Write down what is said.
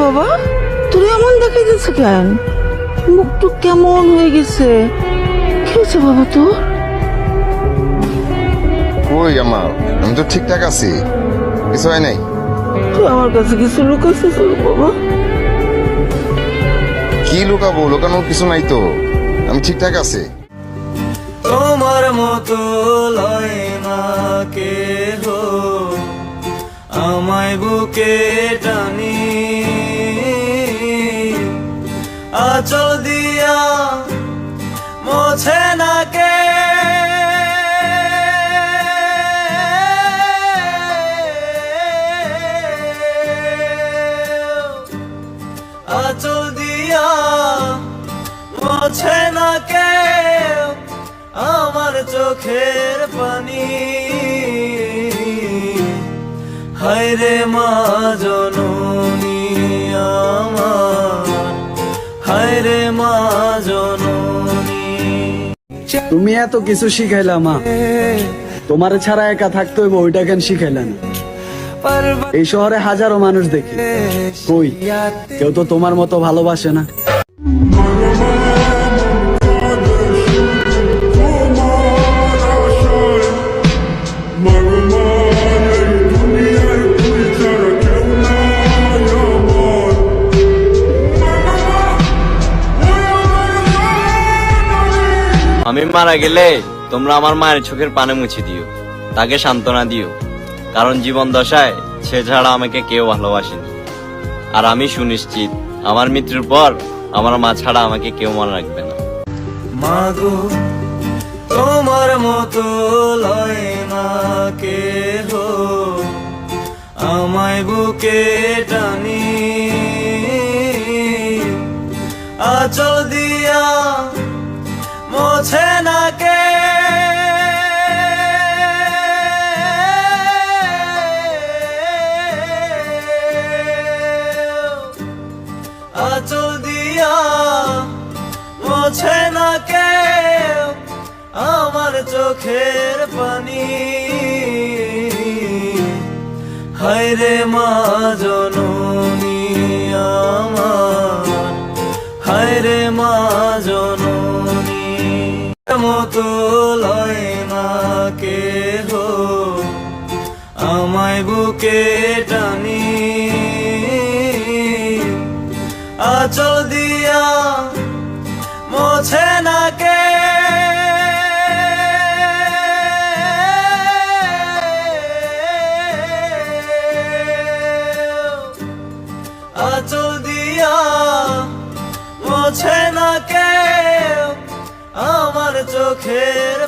বাবা? তুই এমন দেখাইতেছে কেন? মুখ টুক কেমন হয়ে গেছে? কি হয়েছে বাবা তোর? কই আমার? আমি তো ঠিকঠাক আছি। কিছু হয় নাই? তুই আমার কাছে কিছু লুকাইছিস বাবা। কি লুকাবো? লুকানোর কিছু নাই তো। আমি ঠিকঠাক আছি। তোমার মতো লয় না কে হো আমায় বুকে টানি আচল দিয়া মোছে না কে আচল দিয়া মোছে না কে আমার চোখের পানি। হায়রে মা জননী। তুমি এত কিছু শিখাইলা, মা। তোমার ছাড়া একা থাকতো হইব, ওইটা কেন শিখাইলা না? এই শহরে হাজারো মানুষ দেখি। কই? কেউ তো তোমার মতো ভালোবাসে না। আমি মারা গেলে তোমরা আমার মায়ের চোখের পানে মুছে দিও, তাকে সান্ত্বনা দিও। কারণ জীবন দশায় সে ছাড়া আমাকে কেউ ভালোবাসেনি। আর আমি সুনিশ্চিত, আমার মৃত্যুর পর আমার মা ছাড়া আমাকে কেউ মনে রাখবে না। মাগো, তোমার মতো লয় না আমায় বুকে টানি। আচল দিয়া মোছে না কে আচল দিয়া মোছে না কে আমার চোখের পানি। হায়রে মা জননী আমার, হায়রে মা জননী মতো লয় না কে হো আমায় বুকে টানি। আচল দিয়া মোছে না কে hotel.